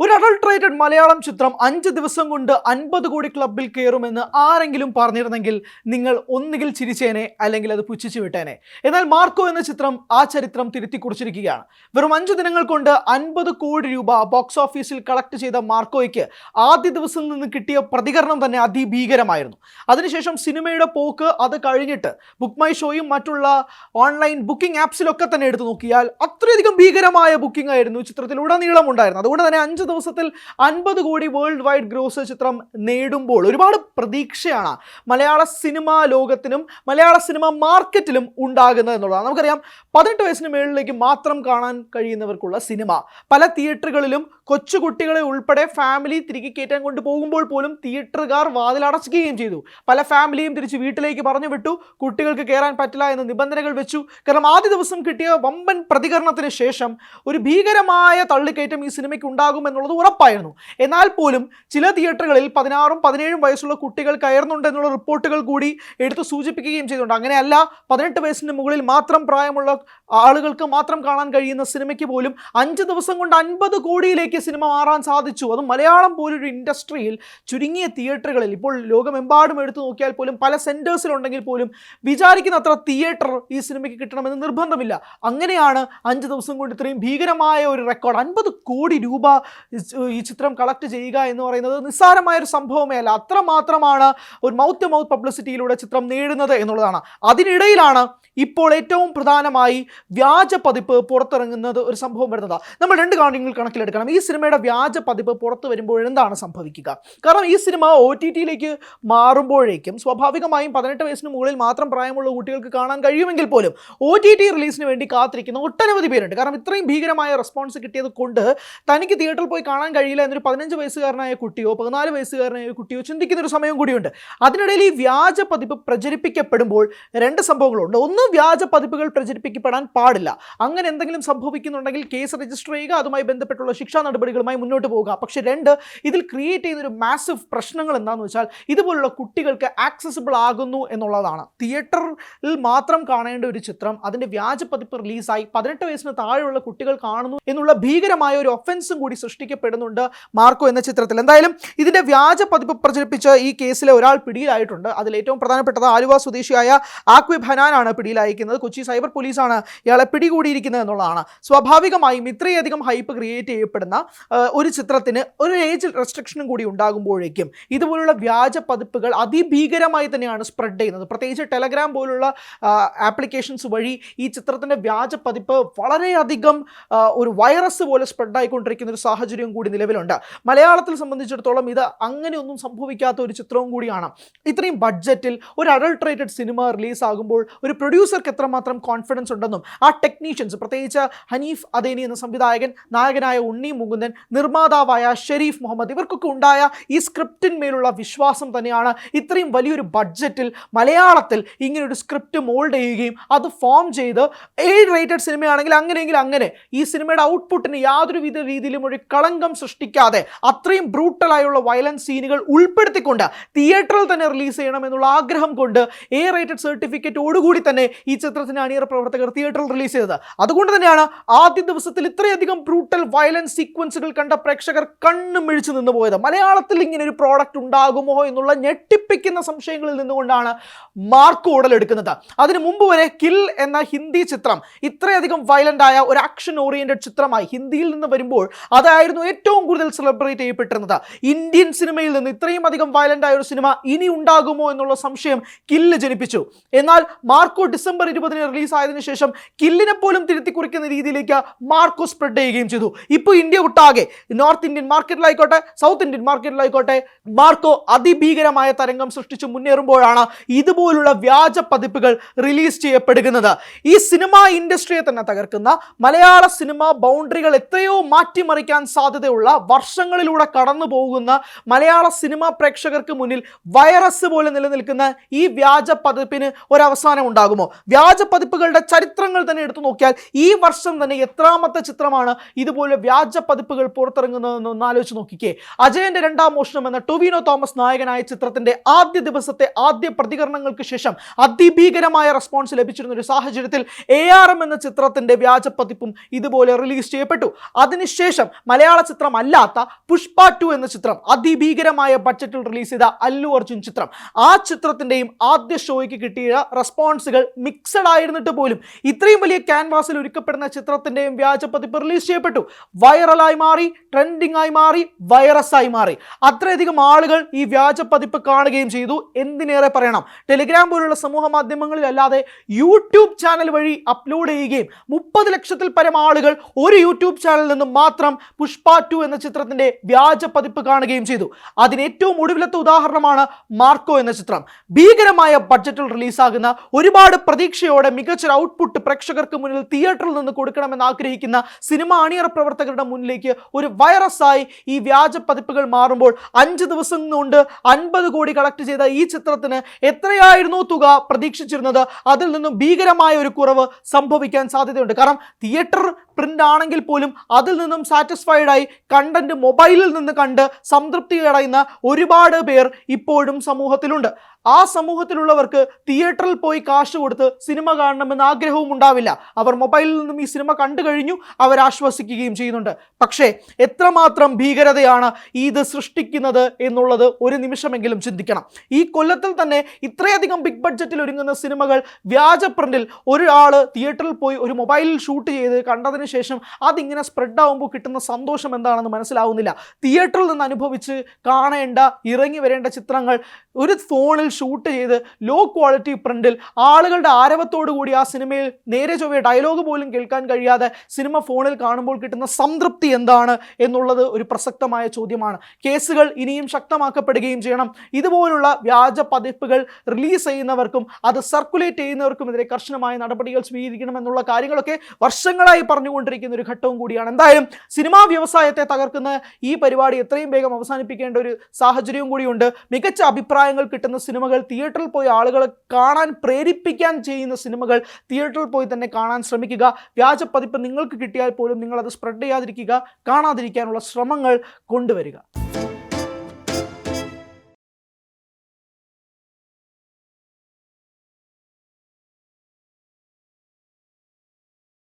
ഒരു അഡൾട്രേറ്റഡ് മലയാളം ചിത്രം അഞ്ച് ദിവസം കൊണ്ട് അൻപത് കോടി ക്ലബിൽ കയറുമെന്ന് ആരെങ്കിലും പറഞ്ഞിരുന്നെങ്കിൽ നിങ്ങൾ ഒന്നുകിൽ ചിരിച്ചേനെ അല്ലെങ്കിൽ അത് പുച്ഛിച്ചു വിട്ടേനെ. എന്നാൽ മാർക്കോ എന്ന ചിത്രം ആ ചരിത്രം തിരുത്തി കുറിച്ചിരിക്കുകയാണ്. വെറും അഞ്ച് ദിനങ്ങൾ കൊണ്ട് അൻപത് കോടി രൂപ ബോക്സ് ഓഫീസിൽ കളക്ട് ചെയ്ത മാർക്കോയ്ക്ക് ആദ്യ ദിവസം നിന്ന് കിട്ടിയ പ്രതികരണം തന്നെ അതിഭീകരമായിരുന്നു. അതിനുശേഷം സിനിമയുടെ പോക്ക് അത് കഴിഞ്ഞിട്ട് ബുക്ക് മൈ ഷോയും മറ്റുള്ള ഓൺലൈൻ ബുക്കിംഗ് ആപ്സിലൊക്കെ തന്നെ എടുത്തു നോക്കിയാൽ അത്രയധികം ഭീകരമായ ബുക്കിംഗ് ആയിരുന്നു ചിത്രത്തിൽ. ഉടനീളം ഉണ്ടായിരുന്നു അതുകൊണ്ട് തന്നെ അഞ്ച് ദിവസത്തിൽ അൻപത് കോടി വേൾഡ് വൈഡ് ഗ്രോസ് ചിത്രം നേടുമ്പോൾ ഒരുപാട് പ്രതീക്ഷയാണ് മലയാള സിനിമാ ലോകത്തിനും മലയാള സിനിമ മാർക്കറ്റിലും ഉണ്ടാകുന്നത് എന്നുള്ളതാണ്. നമുക്കറിയാം പതിനെട്ട് വയസ്സിന് മുകളിലേക്ക് മാത്രം കാണാൻ കഴിയുന്നവർക്കുള്ള സിനിമ. പല തിയേറ്ററുകളിലും കൊച്ചുകുട്ടികളെ ഉൾപ്പെടെ ഫാമിലി തിരികെ കയറ്റാൻ കൊണ്ട് പോകുമ്പോൾ പോലും തിയേറ്ററുകാർ വാതിലടച്ചുകയും ചെയ്തു. പല ഫാമിലിയും തിരിച്ച് വീട്ടിലേക്ക് പറഞ്ഞു വിട്ടു. കുട്ടികൾക്ക് കയറാൻ പറ്റില്ല എന്ന് നിബന്ധനകൾ വെച്ചു. കാരണം ആദ്യ ദിവസം കിട്ടിയ വമ്പൻ പ്രതികരണത്തിന് ശേഷം ഒരു ഭീകരമായ തള്ളിക്കയറ്റം ഈ സിനിമയ്ക്ക് ഉണ്ടാകും എന്നുള്ളത് ഉറപ്പായിരുന്നു. എന്നാൽ പോലും ചില തിയേറ്ററുകളിൽ പതിനാറും പതിനേഴും വയസ്സുള്ള കുട്ടികൾ കയറുന്നുണ്ട് എന്നുള്ള റിപ്പോർട്ടുകൾ കൂടി എടുത്തു സൂചിപ്പിക്കുകയും ചെയ്തിട്ടുണ്ട്. അങ്ങനെയല്ല പതിനെട്ട് വയസ്സിന് മുകളിൽ മാത്രം പ്രായമുള്ള ആളുകൾക്ക് മാത്രം കാണാൻ കഴിയുന്ന സിനിമയ്ക്ക് പോലും അഞ്ച് ദിവസം കൊണ്ട് അൻപത് കോടിയിലേക്ക് സിനിമ മാറാൻ സാധിച്ചു. അതും മലയാളം പോലൊരു ഇൻഡസ്ട്രിയിൽ ചുരുങ്ങിയ തിയേറ്ററുകളിൽ ഇപ്പോൾ ലോകമെമ്പാടും എടുത്തു നോക്കിയാൽ പോലും പല സെന്റേഴ്സിലുണ്ടെങ്കിൽ പോലും വിചാരിക്കുന്ന അത്ര തിയേറ്റർ ഈ സിനിമയ്ക്ക് കിട്ടണമെന്ന് നിർബന്ധമില്ല. അങ്ങനെയാണ് അഞ്ച് ദിവസം കൊണ്ട് ഇത്രയും ഭീകരമായ ഒരു റെക്കോർഡ്. അൻപത് കോടി രൂപ ഈ ചിത്രം കളക്ട് ചെയ്യുക എന്ന് പറയുന്നത് നിസ്സാരമായ ഒരു സംഭവമേ അല്ല അത്രമാത്രമാണ് ഒരു മൗത്ത് മൗത്ത് പബ്ലിസിറ്റിയിലൂടെ ചിത്രം നേടുന്നത് എന്നുള്ളതാണ്. അതിനിടയിലാണ് ഇപ്പോൾ ഏറ്റവും പ്രധാനമായി വ്യാജ പതിപ്പ് പുറത്തിറങ്ങുന്നത് ഒരു സംഭവം വരുന്നതാ. നമ്മൾ രണ്ട് കാര്യങ്ങൾ കണക്കിലെടുക്കണം. ഈ സിനിമയുടെ വ്യാജ പതിപ്പ് പുറത്തു വരുമ്പോൾ എന്താണ് സംഭവിക്കുക? കാരണം ഈ സിനിമ ഒ ടി ടിയിലേക്ക് മാറുമ്പോഴേക്കും സ്വാഭാവികമായും പതിനെട്ട് വയസ്സിന് മുകളിൽ മാത്രം പ്രായമുള്ള കുട്ടികൾക്ക് കാണാൻ കഴിയുമെങ്കിൽ പോലും ഒ ടി ടി റിലീസിന് വേണ്ടി കാത്തിരിക്കുന്ന ഒട്ടനവധി പേരുണ്ട്. കാരണം ഇത്രയും ഭീകരമായ റെസ്പോൺസ് കിട്ടിയത് കൊണ്ട് തനിക്ക് തിയേറ്ററിൽ പോയി കാണാൻ കഴിയില്ല എന്നൊരു പതിനഞ്ച് വയസ്സുകാരനായ കുട്ടിയോ പതിനാല് വയസ്സുകാരനായ കുട്ടിയോ ചിന്തിക്കുന്ന ഒരു സമയം കൂടിയുണ്ട്. അതിനിടയിൽ ഈ വ്യാജ പതിപ്പ് പ്രചരിപ്പിക്കപ്പെടുമ്പോൾ രണ്ട് സംഭവങ്ങളുണ്ട്. ഒന്ന് വ്യാജ പതിപ്പുകൾ പ്രചരിപ്പിക്കപ്പെടാൻ പാടില്ല. അങ്ങനെ എന്തെങ്കിലും സംഭവിക്കുന്നുണ്ടെങ്കിൽ കേസ് രജിസ്റ്റർ ചെയ്യുക അതുമായി ബന്ധപ്പെട്ടുള്ള ശിക്ഷാ നടപടികളുമായി മുന്നോട്ട് പോവുക. പക്ഷേ രണ്ട് ഇതിൽ ക്രിയേറ്റ് ചെയ്യുന്ന ഒരു മാസീവ് പ്രശ്നങ്ങൾ എന്താണെന്ന് വെച്ചാൽ ഇതുപോലുള്ള കുട്ടികൾക്ക് ആക്സസിബിൾ ആകുന്നു എന്നുള്ളതാണ്. തിയേറ്ററിൽ മാത്രം കാണേണ്ട ഒരു ചിത്രം അതിന്റെ വ്യാജ പതിപ്പ് റിലീസായി പതിനെട്ട് വയസ്സിന് താഴെയുള്ള കുട്ടികൾ കാണുന്നു എന്നുള്ള ഭീകരമായ ഒരു ഒഫൻസും കൂടി സൃഷ്ടിക്കപ്പെടുന്നുണ്ട് മാർക്കോ എന്ന ചിത്രത്തിൽ. എന്തായാലും ഇതിന്റെ വ്യാജ പതിപ്പ് പ്രചരിപ്പിച്ച ഈ കേസിലെ ഒരാൾ പിടിയിലായിട്ടുണ്ട്. അതിൽ ഏറ്റവും പ്രധാനപ്പെട്ടത് ആലുവ സ്വദേശിയായ ആക്വിബ് പിടിയിലായിരിക്കുന്നത് കൊച്ചി സൈബർ പോലീസാണ് ഇയാളെ പിടികൂടിയിരിക്കുന്നത് എന്നുള്ളതാണ്. സ്വാഭാവികമായും ഇത്രയധികം ഹൈപ്പ് ക്രിയേറ്റ് ചെയ്യപ്പെടുന്ന ഒരു ചിത്രത്തിന് ഒരു ഏജ് റെസ്ട്രിക്ഷനും കൂടി ഉണ്ടാകുമ്പോഴേക്കും ഇതുപോലുള്ള വ്യാജ പതിപ്പുകൾ അതിഭീകരമായി തന്നെയാണ് സ്പ്രെഡ് ചെയ്യുന്നത്. പ്രത്യേകിച്ച് ടെലഗ്രാം പോലുള്ള ആപ്ലിക്കേഷൻസ് വഴി ഈ ചിത്രത്തിന്റെ വ്യാജ പതിപ്പ് വളരെയധികം ഒരു വൈറസ് പോലെ സ്പ്രെഡ് ആയിക്കൊണ്ടിരിക്കുന്ന ഒരു സാഹചര്യം കൂടി നിലവിലുണ്ട്. മലയാളത്തിൽ സംബന്ധിച്ചിടത്തോളം ഇത് അങ്ങനെയൊന്നും സംഭവിക്കാത്ത ഒരു ചിത്രവും കൂടിയാണ്. ഇത്രയും ബഡ്ജറ്റിൽ ഒരു അഡൾട്രേറ്റഡ് സിനിമ റിലീസ് ആകുമ്പോൾ ഒരു പ്രൊഡ്യൂസർക്ക് എത്രമാത്രം കോൺഫിഡൻസ് ഉണ്ടെന്നും ആ ടെക്നീഷ്യൻസ് പ്രത്യേകിച്ച് ഹനീഫ് അദേനി എന്ന സംവിധായകൻ നായകനായ ഉണ്ണി മുകുന്ദൻ നിർമ്മാതാവായ ഷെരീഫ് മുഹമ്മദ് ഇവർക്കൊക്കെ ഉണ്ടായ ഈ സ്ക്രിപ്റ്റിന്മേലുള്ള വിശ്വാസം തന്നെയാണ് ഇത്രയും വലിയൊരു ബഡ്ജറ്റിൽ മലയാളത്തിൽ ഇങ്ങനെ ഒരു സ്ക്രിപ്റ്റ് മോൾഡ് ചെയ്യുകയും അത് ഫോം ചെയ്ത് ഏഴ് റേറ്റഡ് സിനിമയാണെങ്കിൽ അങ്ങനെയെങ്കിൽ അങ്ങനെ ഈ സിനിമയുടെ ഔട്ട്പുട്ടിന് യാതൊരുവിധ രീതിയിലും ഒരു കളങ്കം സൃഷ്ടിക്കാതെ അത്രയും ബ്രൂട്ടലായുള്ള വയലൻസ് സീനുകൾ ഉൾപ്പെടുത്തിക്കൊണ്ട് തിയേറ്ററിൽ തന്നെ റിലീസ് ചെയ്യണം എന്നുള്ള ആഗ്രഹം കൊണ്ട് എ റേറ്റഡ് സർട്ടിഫിക്കറ്റോടുകൂടി തന്നെ ഈ ചിത്രത്തിന് അണിയറ പ്രവർത്തകർ തിയേറ്ററിൽ റിലീസ് ചെയ്തത്. അതുകൊണ്ട് തന്നെയാണ് ആദ്യ ദിവസത്തിൽ ഇത്രയധികം ബ്രൂട്ടൽ വയലൻസ് സീക്വൻസുകൾ കണ്ട പ്രേക്ഷകർ കണ്ണും മിഴിച്ചു നിന്ന് പോയത്. മലയാളത്തിൽ ഇങ്ങനെ ഒരു പ്രോഡക്റ്റ് ഉണ്ടാകുമോ എന്നുള്ള ഞെട്ടിപ്പിക്കുന്ന സംശയങ്ങളിൽ നിന്നുകൊണ്ടാണ് മാർക്ക് ഉടലെടുക്കുന്നത് അതിനു മുമ്പ് വരെ കിൽ എന്ന ഹിന്ദി ചിത്രം ഇത്രയധികം വയലന്റ് ആയ ഒരു ആക്ഷൻ ഓറിയന്റഡ് ചിത്രമായി ഹിന്ദിയിൽ നിന്ന് വരുമ്പോൾ അതായിരുന്നു ഏറ്റവും കൂടുതൽ സെലിബ്രേറ്റ് ചെയ്യപ്പെട്ടിരുന്നത്. ഇന്ത്യൻ സിനിമയിൽ നിന്ന് ഇത്രയും അധികം വയലന്റ് ആയ ഒരു സിനിമ ഇനി ഉണ്ടാകുമോ എന്നുള്ള സംശയം കില്ല് ജനിപ്പിച്ചു. എന്നാൽ മാർക്കോ ഡിസംബർ ഇരുപതിന് റിലീസായതിനു ശേഷം കില്ലിനെ പോലും തിരുത്തി കുറിക്കുന്ന രീതിയിലേക്ക് മാർക്കോ സ്പ്രെഡ് ചെയ്യുകയും ചെയ്തു. ഇപ്പോൾ ഇന്ത്യ ഒട്ടാകെ നോർത്ത് ഇന്ത്യൻ മാർക്കറ്റിലായിക്കോട്ടെ സൗത്ത് ഇന്ത്യൻ മാർക്കറ്റിലായിക്കോട്ടെ മാർക്കോ അതിഭീകരമായ തരംഗം സൃഷ്ടിച്ച് മുന്നേറുമ്പോഴാണ് ഇതുപോലുള്ള വ്യാജ പതിപ്പുകൾ റിലീസ് ചെയ്യപ്പെടുന്നത്. ഈ സിനിമാ ഇൻഡസ്ട്രിയെ തന്നെ തകർക്കുന്ന മലയാള സിനിമ ബൗണ്ടറികൾ എത്രയോ മാറ്റിമറിക്കാൻ സാധ്യതയുള്ള വർഷങ്ങളിലൂടെ കടന്നു പോകുന്ന മലയാള സിനിമ പ്രേക്ഷകർക്ക് മുന്നിൽ വൈറസ് പോലെ നിലനിൽക്കുന്ന ഈ വ്യാജ പതിപ്പിന് ഒരവസാനം ഉണ്ടാകുമോ? വ്യാജ പതിപ്പുകളുടെ ചരിത്രങ്ങൾ തന്നെ എടുത്തു നോക്കിയാൽ ഈ വർഷം തന്നെ എത്രാമത്തെ ചിത്രമാണ് ഇതുപോലെ വ്യാജ പതിപ്പുകൾ പുറത്തിറങ്ങുന്നതെന്ന് ഒന്ന് ആലോചിച്ച് നോക്കിക്കേ. അജയന്റെ രണ്ടാം മോഷണം എന്ന ടൊവിനോ തോമസ് നായകനായ ചിത്രത്തിന്റെ ആദ്യ ദിവസത്തെ ആദ്യ പ്രതികരണങ്ങൾക്ക് ശേഷം അതിഭീകരമായ റെസ്പോൺസ് ലഭിച്ചിരുന്ന ഒരു സാഹചര്യത്തിൽ എ ആർ എം എന്ന ചിത്രത്തിന്റെ വ്യാജ പതിപ്പും ഇതുപോലെ റിലീസ് ചെയ്യപ്പെട്ടു. അതിനുശേഷം മലയാള ചിത്രം അല്ലാത്ത പുഷ്പ ടു എന്ന ചിത്രം അതിഭീകരമായ ബഡ്ജറ്റിൽ റിലീസ് ചെയ്ത അല്ലു അർജുൻ ചിത്രം ആ ചിത്രത്തിന്റെയും ആദ്യ ഷോയ്ക്ക് കിട്ടിയ റെസ്പോൺസുകൾ മിക്സഡ് ആയിരുന്നിട്ട് പോലും ഇത്രയും വലിയ ക്യാൻവാസിൽ ഒരുക്കപ്പെടുന്ന ചിത്രത്തിന്റെയും വ്യാജ പതിപ്പ് റിലീസ് ചെയ്യപ്പെട്ടു. വൈറലായി മാറി ട്രെൻഡിംഗ് ആയി മാറി വൈറസ് ആയി മാറി. അത്രയധികം ആളുകൾ ഈ വ്യാജ പതിപ്പ് കാണുകയും ചെയ്തു. എന്തിനേറെ പറയണം? ടെലിഗ്രാം പോലുള്ള സമൂഹ മാധ്യമങ്ങളിൽ അല്ലാതെ യൂട്യൂബ് ചാനൽ വഴി അപ്ലോഡ് ചെയ്യുകയും മുപ്പത് ലക്ഷത്തിൽ പരം ആളുകൾ ഒരു യൂട്യൂബ് ചാനലിൽ നിന്നും മാത്രം പുഷ്പ ടു എന്ന ചിത്രത്തിന്റെ വ്യാജ പതിപ്പ് കാണുകയും ചെയ്തു. അതിന് ഏറ്റവും ഒടുവിലത്തെ ഉദാഹരണമാണ് മാർക്കോ എന്ന ചിത്രം. ഭീകരമായ ബഡ്ജറ്റിൽ റിലീസാകുന്ന ഒരുപാട് പ്രതീക്ഷയോടെ മികച്ചൊരു ഔട്ട്പുട്ട് പ്രേക്ഷകർക്ക് മുന്നിൽ തിയേറ്ററിൽ കൊടുക്കണമെന്ന് ആഗ്രഹിക്കുന്ന സിനിമ അണിയറ പ്രവർത്തകരുടെ മുന്നിലേക്ക് ഒരു വൈറസായി ഈ വ്യാജ പതിപ്പുകൾ മാറുമ്പോൾ അഞ്ച് ദിവസം കൊണ്ട് അൻപത് കോടി കളക്ട് ചെയ്ത ഈ ചിത്രത്തിന് എത്രയായിരുന്നു തുക പ്രതീക്ഷിച്ചിരുന്നത്? അതിൽ നിന്നും ഭീകരമായ ഒരു കുറവ് സംഭവിക്കാൻ സാധ്യതയുണ്ട്. കാരണം തിയേറ്റർ പ്രിന്റ് ആണെങ്കിൽ പോലും അതിൽ നിന്നും സാറ്റിസ്ഫൈഡ് ആയി കണ്ടന്റ് മൊബൈലിൽ നിന്ന് കണ്ട് സംതൃപ്തി അടയുന്ന ഒരുപാട് പേർ ഇപ്പോഴും സമൂഹത്തിലുണ്ട്. ആ സമൂഹത്തിലുള്ളവർക്ക് തിയേറ്ററിൽ പോയി കാശ് കൊടുത്ത് സിനിമ കാണണമെന്ന് ആഗ്രഹവും ഉണ്ടാവില്ല. അവർ മൊബൈലിൽ നിന്നും ഈ സിനിമ കണ്ടു കഴിഞ്ഞു അവർ ആശ്വസിക്കുകയും ചെയ്യുന്നുണ്ട്. പക്ഷേ എത്രമാത്രം ഭീകരതയാണ് ഇത് സൃഷ്ടിക്കുന്നത് എന്നുള്ളത് ഒരു നിമിഷമെങ്കിലും ചിന്തിക്കണം. ഈ കൊല്ലത്തിൽ തന്നെ ഇത്രയധികം ബിഗ് ബഡ്ജറ്റിൽ ഒരുങ്ങുന്ന സിനിമകൾ വ്യാജ പ്രിന്റിൽ ഒരാൾ തിയേറ്ററിൽ പോയി ഒരു മൊബൈലിൽ ഷൂട്ട് ചെയ്ത് കണ്ടതിന് ശേഷം അതിങ്ങനെ സ്പ്രെഡ് ആകുമ്പോൾ കിട്ടുന്ന സന്തോഷം എന്താണെന്ന് മനസ്സിലാവുന്നില്ല. തിയേറ്ററിൽ നിന്ന് അനുഭവിച്ച് കാണേണ്ട ഇറങ്ങി വരേണ്ട ചിത്രങ്ങൾ ഒരു ഫോണിൽ ഷൂട്ട് ചെയ്ത് ലോ ക്വാളിറ്റി പ്രിന്റിൽ ആളുകളുടെ ആരവത്തോടു കൂടി ആ സിനിമയിൽ നേരെ ചൊവ്വേ ഡയലോഗ് പോലും കേൾക്കാൻ കഴിയാതെ സിനിമ ഫോണിൽ കാണുമ്പോൾ കിട്ടുന്ന സംതൃപ്തി എന്താണ് എന്നുള്ളത് ഒരു പ്രസക്തമായ ചോദ്യമാണ്. കേസുകൾ ഇനിയും ശക്തമാക്കപ്പെടുകയും ചെയ്യണം. ഇതുപോലുള്ള വ്യാജ പതിപ്പുകൾ റിലീസ് ചെയ്യുന്നവർക്കും അത് സർക്കുലേറ്റ് ചെയ്യുന്നവർക്കും എതിരെ കർശനമായ നടപടികൾ സ്വീകരിക്കണം എന്നുള്ള കാര്യങ്ങളൊക്കെ വർഷങ്ങളായി പറഞ്ഞുകൊണ്ടിരിക്കുന്ന ഒരു ഘട്ടവും കൂടിയാണ്. എന്തായാലും സിനിമാ വ്യവസായത്തെ തകർക്കുന്ന ഈ പരിപാടി എത്രയും വേഗം അവസാനിപ്പിക്കേണ്ട ഒരു സാഹചര്യവും കൂടിയുണ്ട്. മികച്ച അഭിപ്രായങ്ങൾ കിട്ടുന്ന സിനിമകൾ തിയേറ്ററിൽ പോയി ആളുകളെ കാണാൻ പ്രേരിപ്പിക്കാൻ ചെയ്യുന്ന സിനിമകൾ തിയേറ്ററിൽ പോയി തന്നെ കാണാൻ ശ്രമിക്കുക. വ്യാജ പതിപ്പ് നിങ്ങൾക്ക് കിട്ടിയാൽ പോലും നിങ്ങൾ അത് സ്പ്രെഡ് ചെയ്യാതിരിക്കുക. കാണാതിരിക്കാനുള്ള ശ്രമങ്ങൾ കൊണ്ടുവരിക.